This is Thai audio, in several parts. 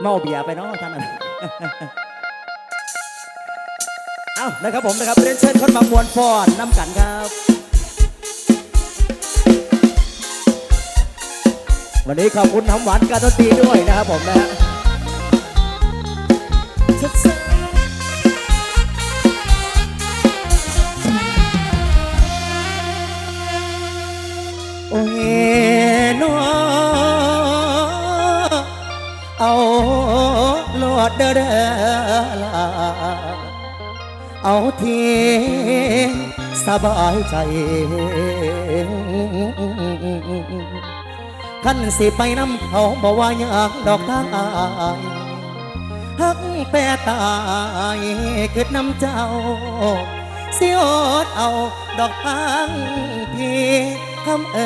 เมาเบียร์ไปเนาะท่านนั้นเอ้านะครับผมนะครับเรียนเชิญคนมามวนฟอนน้ำกันครับ วันนี้ขอบคุณน้ำหวานการดนตรีด้วยนะครับผมนะฮะ ดเด้อเด้อลาเอาทีสบายใจขันสิไปน้ำเขาบอกว่าอยากดอกทางอายฮักแปรตายเกิดน้ำเจ้าเสียอดเอาดอกทางพี่คำเอ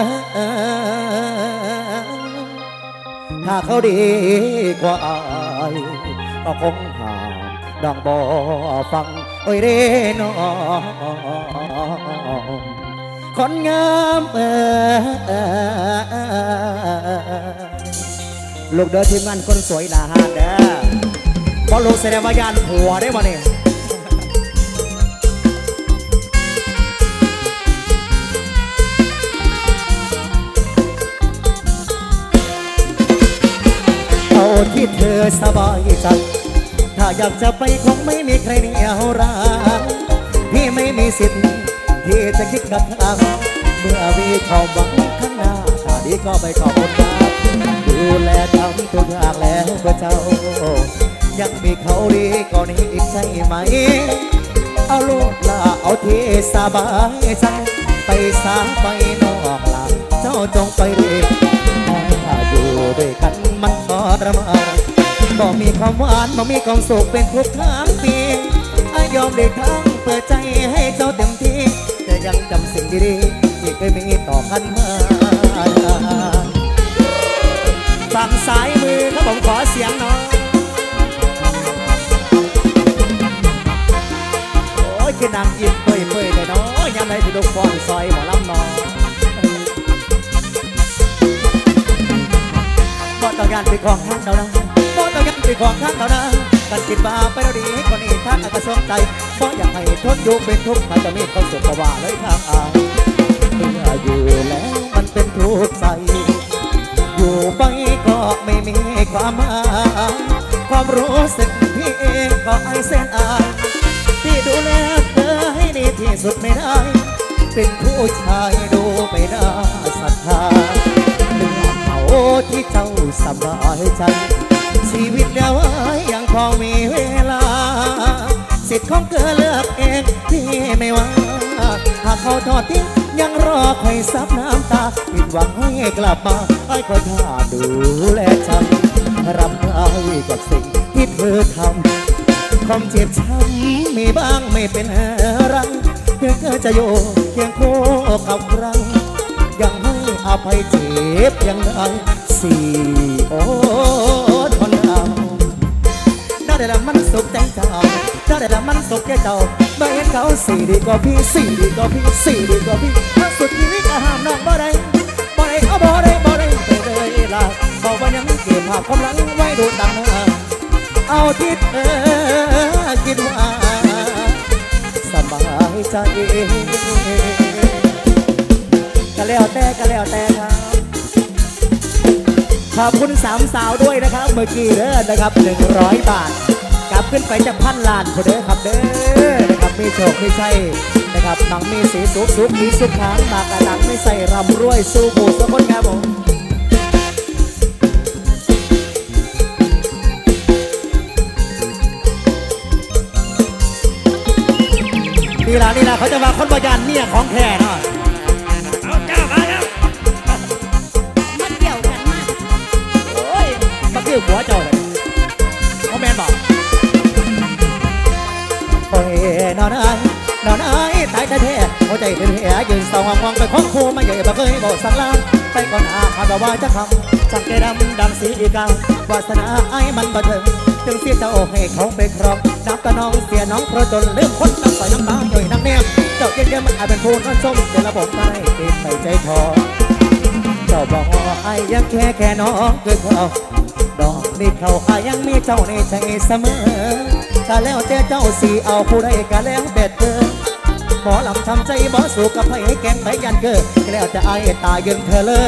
อถ้าเขาดีกว่า ก็คงหามดังบ่ฟัง โอ้ยเรนอคนงามเออลูกเด้อทีมงานคนสวยหนาหาเด้อพอลูกแสดงว่ายานผัวได้มาเนี่ย ที่เธอสบายใจถ้าอยากจะไปคงไม่มีใครเหนียวรักพี่ไม่มีสิทธิ์ที่จะคิดกับทางเมื่อวีเข้าหวังข้างหน้าถ้าดีก็ไปขอบคุณครับดูแลทำทุกอย่างแล้วเพื่อเจ้า ยังมีเขาดีกว่านี้อีกใช่ไหม เอาลูกลาเอาที่สบายใจไปสาไปนอกลาเจ้าจงไปเรียน ด้วยกันมันทรมานบ่มีความหวานบ่มีความสุขเป็นทุกทางปีอายอมได้ทั้งเปิดใจให้เจ้าเต็มที่ แต่ยังจำสิ่งดีๆที่เคยมีต่อกันมาฝั่งซ้ายมือครับผมขอเสียงหน่อยโอ้ยคือนางยิ้มเปื่อยเปื่อยเลยเนาะยามใดที่ลูกฟอนซอยหมอลำนอ บ่ต้องการไปของทางเดานะบ่ต้องการไปของทางเดานะกันคิดว่าไปเราดีคนนี้ทางอากาศใจบ่อยากให้ทนอยู่เป็นทุกข์มันจะมีความสุขกว่าเลยทางอายเมื่ออยู่แล้วมันเป็นทุกข์ใจอยู่ไปก็ไม่มีความหมายความรู้สึกพี่เองก็ไอายแสนอายที่ดูแลเธอให้ดีที่สุดไม่ได้ เป็นผู้ชายดูไม่น่าศรัทธา สบายใจชีวิตแล้วยังพอมีเวลา สิทธิ์ของเธอเลือกเองที่ไม่ว่าหากเขาทอดทิ้งยังรอคอยซับน้ำตาผิดหวังให้กลับมาให้คอยท่าดูแลฉันรับได้กับสิ่งที่เธอทำความเจ็บช้ำมีบ้างไม่เป็นไรเพียงเธอจะอยู่เคียงคู่กับครยังให้อภัยเจ็บยังได้ สี่โอ้ทนเอาได้แต่ละมันสุขใจเจ้าได้แต่ละมันสุขใจเจ้าไม่เห็นเขาสี่ดีกว่าพี่สี่ดีกว่าพี่สี่ดีกว่าพี่ถ้าสุดชีวิตก็ห้ามน้องบ่ได้บ่ได้เอาบ่ได้บ่ได้ไปเลยล่ะบอกว่ายังเก็บภาพความหลังไว้ดูต่างหน้าเอาที่เธอคิดว่าสบายใจก็แล้วแต่ก็แล้วแต่ครับ ขอบคุณสามสาวด้วยนะครับเมื่อกี้เด้อนะครับหนึ่งร้อยบาท กลับขึ้นไปจะพันล้านคนเด้อครับเด้อนะครับมีโชคมีชัยนะครับหนังมีสีสุขสุขมีสุขทางมากระดังไม่ใส่รำรวยสู้บูสกุลครับผมนี่ละนี่ละเขาจะมาคนบยานเนี่ยของแท้เนาะ อหัวเจ้าเลยเขาแมนบอกโอ้ยนอนไอ้นอนไอ้ตายแท้ๆหัวใจเป็นแผลยืนเศร้าหวังไปของครูมาใหญ่บ่เคยบอกสั่งลาไปก่อนอาหากว่าจะคำสั่งแกดำดำสีอีกาวาสนาไอ้มันบ่ถึงจึงเสียเจ้าให้เขาไปครองน้ำตาน้องเสียน้องเพราะจนลืมคนน้ำใส่น้ำตาย่อยน้ำเนียมเจ้าเย็นๆมันอาจเป็นผู้นอนชมแต่ระบบไม่ติดไปใจทอเจ้าบอกไอ้ยังแค่แค่น้องเกินเขา ดอกนี่เขาอายังมีเจ้าในใจเสมอถ้าแล้วแต่เจ้าสีเอาผู้ใดก็แล้วแต่เธอหมอลำทำใจบ่สู้กับไผแกงไปยันเกิดแล้วจะอายตายยืนเธอเลย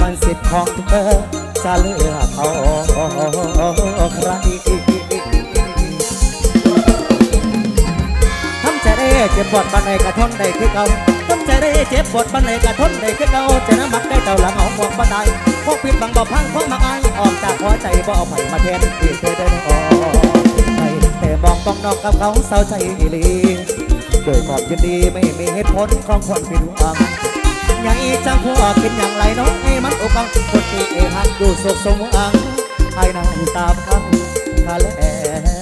มันสิทธิ์ของเธอจะเลือกเอาใครทำใจได้เจ็บปวดบันไดกระทนได้คือเก่าทำใจได้เจ็บปวดบันไดกระทนได้คือเก่าจะน้ำมักได้เต่าหลังเอาหมวกบันได พวกผิดบังบ่พังพวกมาอายออกจากหัวใจบ่เอาไผ่มาแทนที่เคยได้ออกไปแต่มองต้องนอกกับเขาเศร้าใจอีหลีโดยความยินดีไม่มีเหตุผลของคนผิดหวังยังอีจังพวกกินอย่างไรน้องไอ้มันอุบังคนที่เอหักดูสุขสมหวังไอ้นั่งตามคำทะเล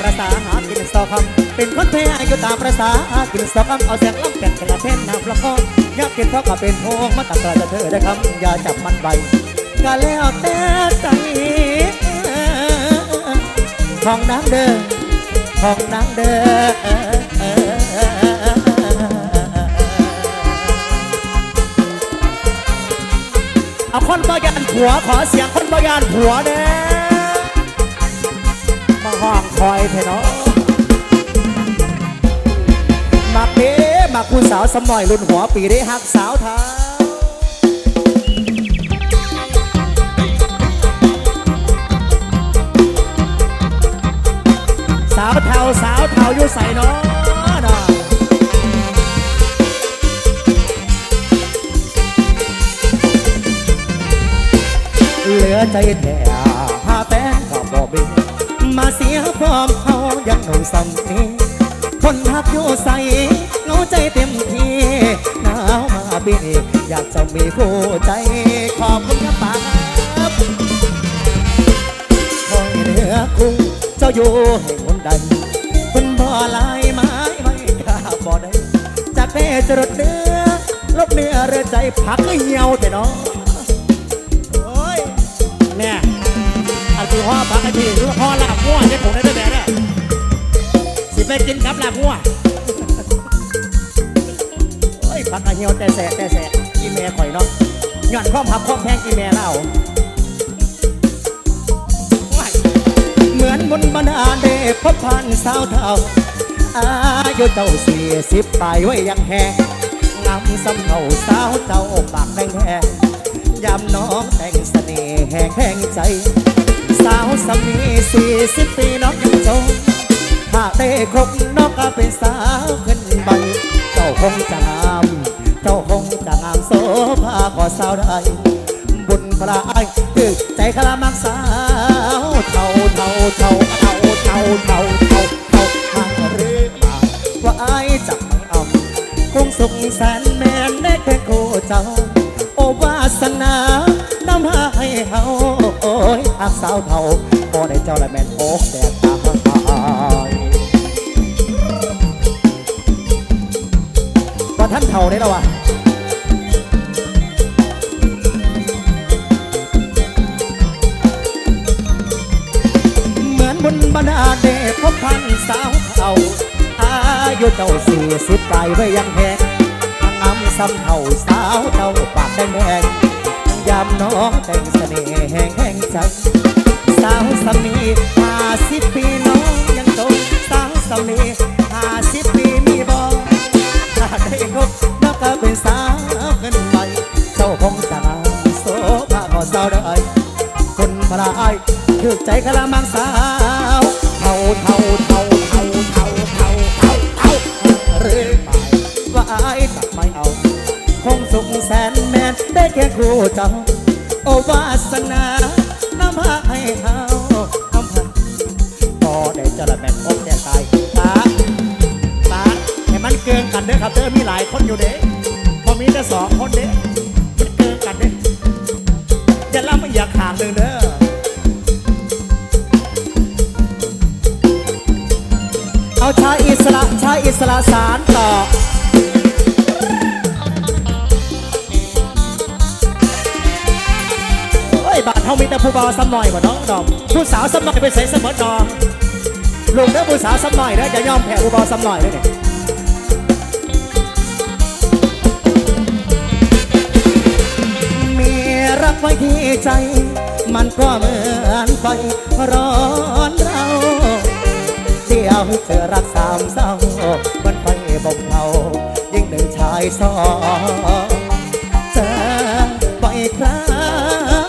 ประสาหากินสอคำเป็นคนแพ้อายุตามประสาหากินสอคำเอาเสียงล้ำแก่นกระเทนน้ำละครอยากกินเพราะก็เป็นโพงมาตัดกระเธอได้คำอย่าจับมันไว้ก็แล้วแต่ใจของนางเด้อของนางเด้อเอาคนบอยานผัวขอเสียงคนบอยานผัวเด้มา ห้องคอยเถอะเนาะมาเด้มาคุณสาวสมอยรุ่นหัวปีได้หักสาวเท้าสาวเทาสาวเทาอยู่ใส่เนาะเนเหลือใจแท้ เสียความเขายังหนุ่มสำนีคนทักอยู่ใส่เงาใจเต็มที่หนาวมาปีนี้อยากจะมีคู่ใจขอบคุณครับป้าครับคอยเหนือคุ้งเจ้าอยู่ให้คนใดคุณบ่ลายไม้ไม่กล้าบ่ได้จากแม่จรดเนื้อลบเนื้อเรือใจพักเหี่ยวแต่น้องโอ้ยเนี่ย อันที่ห่อผักไอ้ที่คือห่อลาบงัวเนี่ผมได้ด้วยแม่เนี่ยสิไปกินกับลาบงัวโอ้ยพักกะเหี่ยวแต่แสะแต่แสะอีเมข่อยเนาะย้อนความพับความแพงอีเมเล่าว้าเหมือนบนบรรดาเดพบพันสาวเท่าอายุเจ้าสี่สิบปลายไว้ยังแหงงามสำเนาสาวเจ้าปากแดงแหงยามน้องแต่งเสน่ห์แห่งแหงใจ สาวสำนีสี่สิบปีน้องยังจงถ้าได้ครบนอกก็เป็นสาวขึ้นใบเจ้าคงจะงาม เจ้าคงจะงามโสภาขอสาวได้บุญพระไอ้คือใจคลามักสาวเท่าเท่าเท่าเท่าเท่าเท่าเท่าเท่าหากหรือมาว่าไอ้จับไม่เอาคงสุขแสนแมนได้แค่โคเจ้า โอวาสนานำหาให้เฮา ยหากสาวเท่าพอได้เจ้าละแม่นโอกแดดตายว่าท่านเท่าได้แล้ววะเหมือนบุญบรรดาเดชพบพันสาวเท่าอายุเจ้าสี่สิบปลายไว้ยังแพงงามซ้ำเท่าสาวเจ้าปากแดงแดงยาม น้องแต่งเสน่ห์แห่งแห่งใจสาวสำนีห้าสิบปีน้องยังโตสาวสำนีห้าสิบปีมีบอถ้าได้คบน้องก็เป็นสาวขึ้นไปเจ้าคงจะงามโสภาขอสาวได้คนพระไอายคือใจกะละมังสาวเท่าเท่าเท่าเท่าเท่าเท่าเท่าเท่าหรือไปว่าไอายตัดไม่เอา คงสุขแสนแมนได้แค่คู่เจ้า นา ผู้บ่าวซ้ำหมผู้สาวซ้ำหน่อยไปใส่เสมอดองลุงเด้อผู้สาวสำหน่อยเด้ออย่ายอมแพ้ผู้บาสำหน่อยเด้อเนี่ยมีรักไว้ที่ใจ มันก็เหมือนไฟร้อนเราเดียวเจอรักสามเศร้ามันไฟบ่มเผายิ่งหนึ่งชายสองเจอไปครั้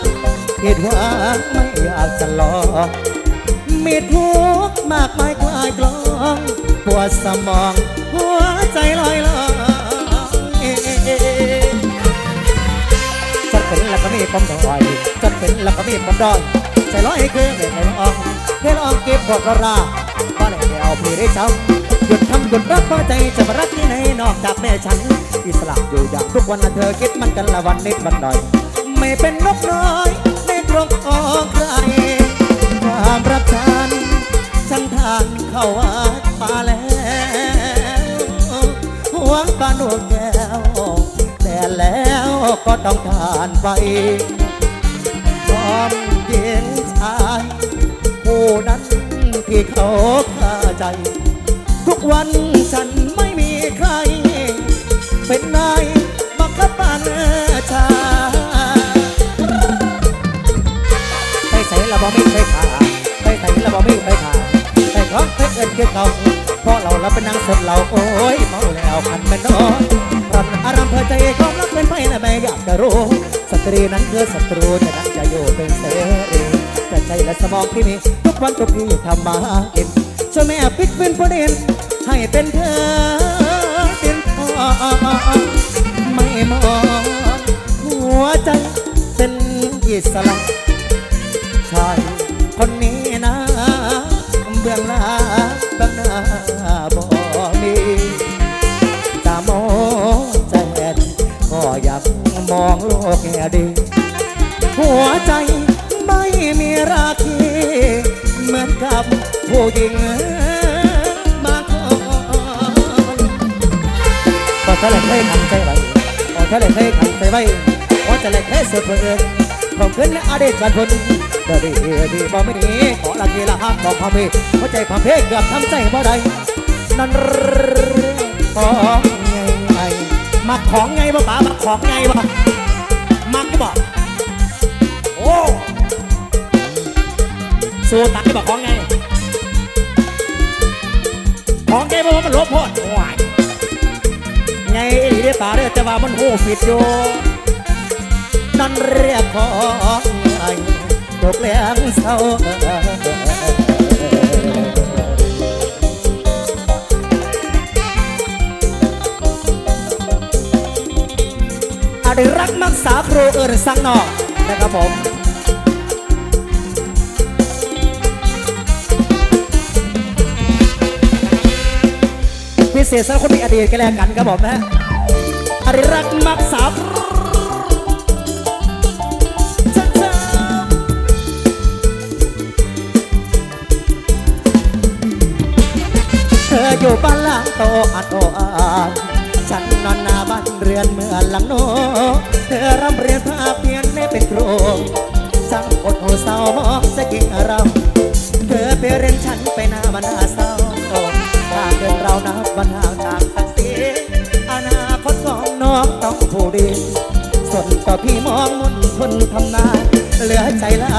งคิดว่าไม่อยากจะรอ มีทุกข์มากมายกลายกลองปวดสมอง หัวใจลอยลอยจนเป็นแล้วก็มีปมดอยจนเป็นแล้วก็มีปมดอยใจลอยคือเม็ดในละอองเพื่อลองเก็บบอกระราบ้านไหนไม่เอาพี่ได้ช้ำหยุดทำหยุดรักเพราะใจจะมารักที่ไหนนอกจากแม่ฉันอิสระอยู่อย่างทุกวันนะเธอคิดมันกันละวันนิดวันหน่อย ไม่เป็นนกน้อยในกรงของใครางเข้าวัดมาแล้วหวงปานวงแก้วแต่แล้วก็ต้องทานไปความเย็นชายผู้นั้นที่เขาฆ่าใจ ทุกวัน เอินคือเขาเพราะเราเราเป็นนางสดเราโอ้ยเมาแล้วคันเป็นนอนรันอารมณ์เธอใจความรักเป็นไปนะแม่อยากจะรู้สตรีนั้นคือศัตรูจะนั้นจะอยู่เป็นเสรีแต่ใจและสมองที่มีทุกวันทุกที่ทำมาเกินช่วยแม่ปิดเป็นประเด็นให้เป็นเธอ ไว้ว่าจะเลยเคยเสือเพื่อนผมขึ้นในอดีตกันพนเดีดีดีบ่ไม่ดีขอละทีละหักบอกความเพหัวใจความเพเกือบทำใจบ่ได้นั่นของไงไงมักของไงบ่ป๋ามักของไงบ่มักก็บอกโอ้สู้ตายบอกของไงของไงบอกว่ามันลบโพดโอ้ย ไงหลีได้ป่าเด้อแต่ว่ามันโหผิดอยู่นั่นเรียกของไงตกแรงเศร้าอาได้รักมักษาครูเอิญสังนอกนะครับผม เศษสำหรับคนมีอดีตกันแล้วกันครับผมนะอริรักษ์มักษาช้าๆเธออยู่บ้านหลังโตอัดโออาฉันนอนหน้าบ้านเรือนเมื่อหลังโนเธอร่ำเรียนภาพเพียนไม่เป็นครูช่างอดหูเศร้ามองจะกิ่งรำเธอไปเรียนฉันไปหน้ามันหน้ ส่วนต่อพี่มองมุนทนทำนาเหลือใจลา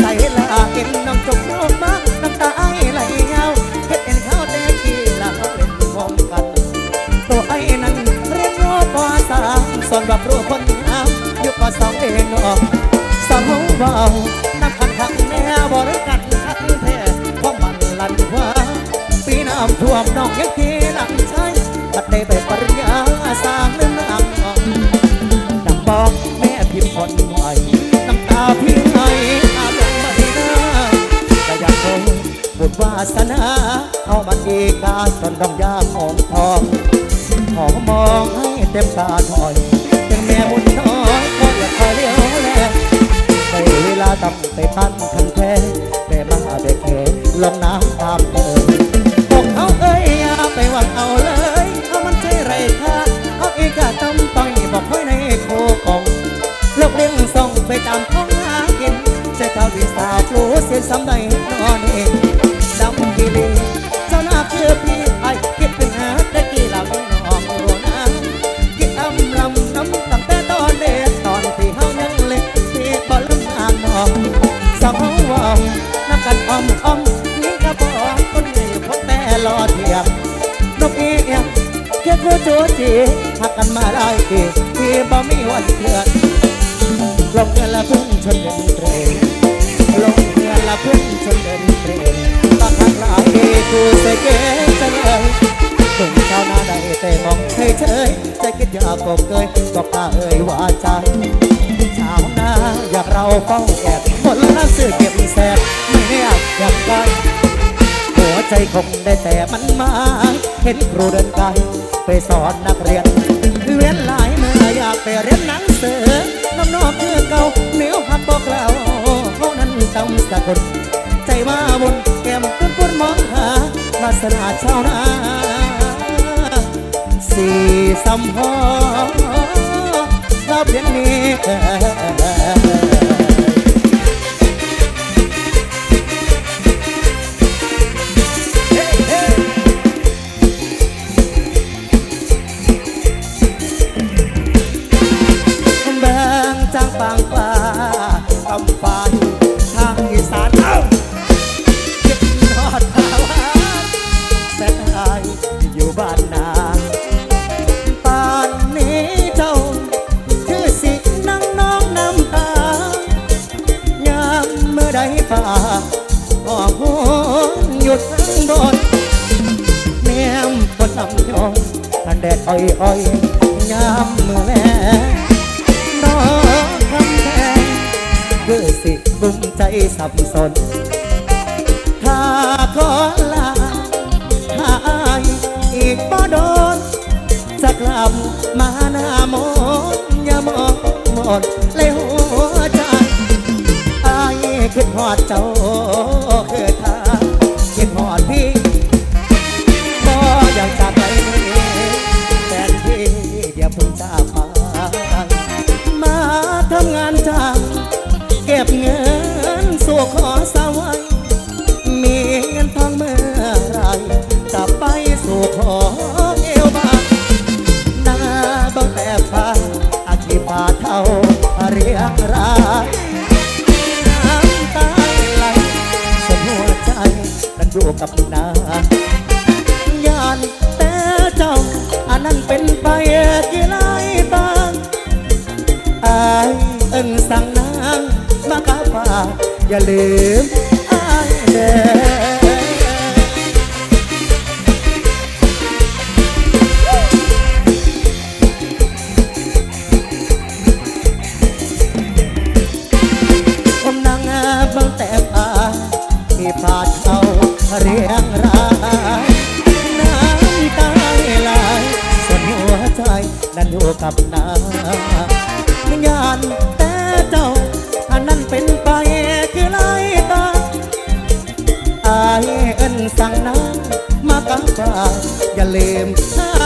ใจลาเห็นน้องจมโยกมาน้ำตาไอไหลเงาเห็นเอ็นเขาแต่ที่ลาเล่นพร้อมกันตัวไอ้นั้นเรียนรู้ปสามส่วนแบบรู้คนงามอยู่ปสองเองออกสาวเบานักขันขังแนวบริกันขันแท้เพราะมันลันว่าปีน้ำท่วมน้อกยังทีหลังใช้บัดได้ไปปริญญาสร้างเรื่อ สนาเอามันดีกาสนดองยาของทองขอมองให้เต็มตาถอยถึงแม่บุญน้อยก็อยาคอยเลี้ยวแลในเวลาตั้งแต่ปั้นคันแท้แต่มาเด็กแค่ลงน้ บ่มีวันเลือนลงเงินละพึ่งชนเดินเตรงลงเงินละพึ่งชนเดินเตรงตาหักลายกูเสกเกจะเลยตุ่มชาวนาได้แต่มองเฉยเฉยใจคิดอยากกบเกยก็กล้าเอ่ยว่าใจชาวนาอยากเราเฝ้าแอบคนละสื่อเก็บแสบไม่อยากอยากไปหัวใจคงได้แต่มันมา เห็นครูเดินไกลไปสอนนักเรียนเวียนหลาอยากไปเรียนหนังสือน้ำนอกคือเก่าเหนียวหักบอกแล้วเขานั้นจำสะกดใจว่าบนแก้มปุ้นปุ้นมองหาลาสนาชาวนาสี่สำพอรับเรียนนี้ อยู่บ้านนาป่ ดเลยหัวใจอายคิดหอดเจ้า นั้นอยู่กับนายานแต่เจ้าอันนั้นเป็นไปกี่ไรบ้างอายเอิ้นสั่งนางมากาฟ้าอย่าลืมอายเด้อ นั้นอยู่กับนาญานแต่เจ้า อันนั้นเป็นไปคือไรตาอายเอิ้นสั่งน้ำมากำฟ้าอย่าลืมอ